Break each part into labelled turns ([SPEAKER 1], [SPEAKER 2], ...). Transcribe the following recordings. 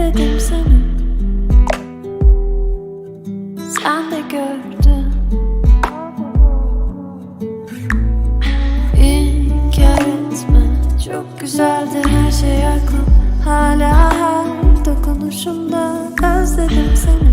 [SPEAKER 1] Özledim seni Sen de gördün. İnkar etme Çok güzeldi her şey aklım. Hala her dokunuşumda Özledim seni.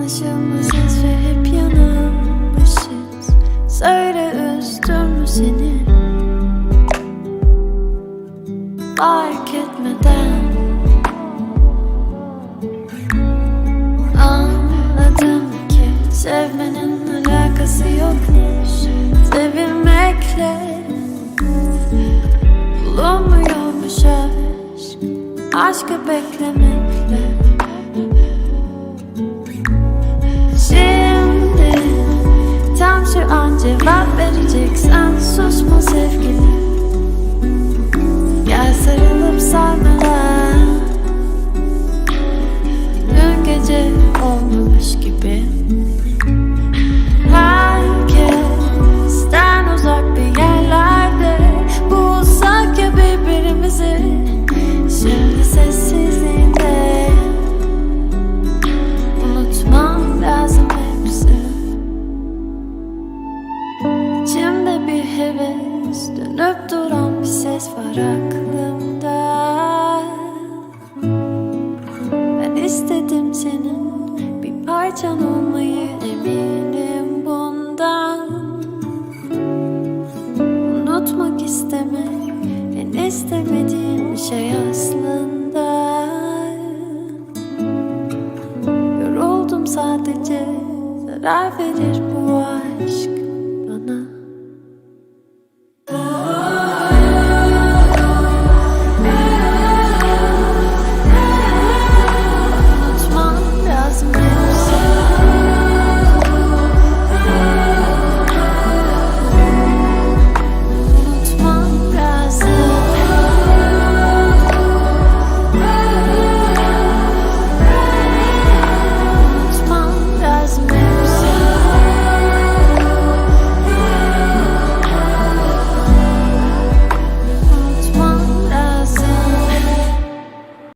[SPEAKER 1] Anlaşılmışız ve hep yanılmışız. Söyle üzdüm mü seni? Fark etmeden. Anladım ki sevmenin alakası yokmuş. Sevilmekle bulunmuyormuş aşk. Aşkı beklemekle. sadece zarar verir bu.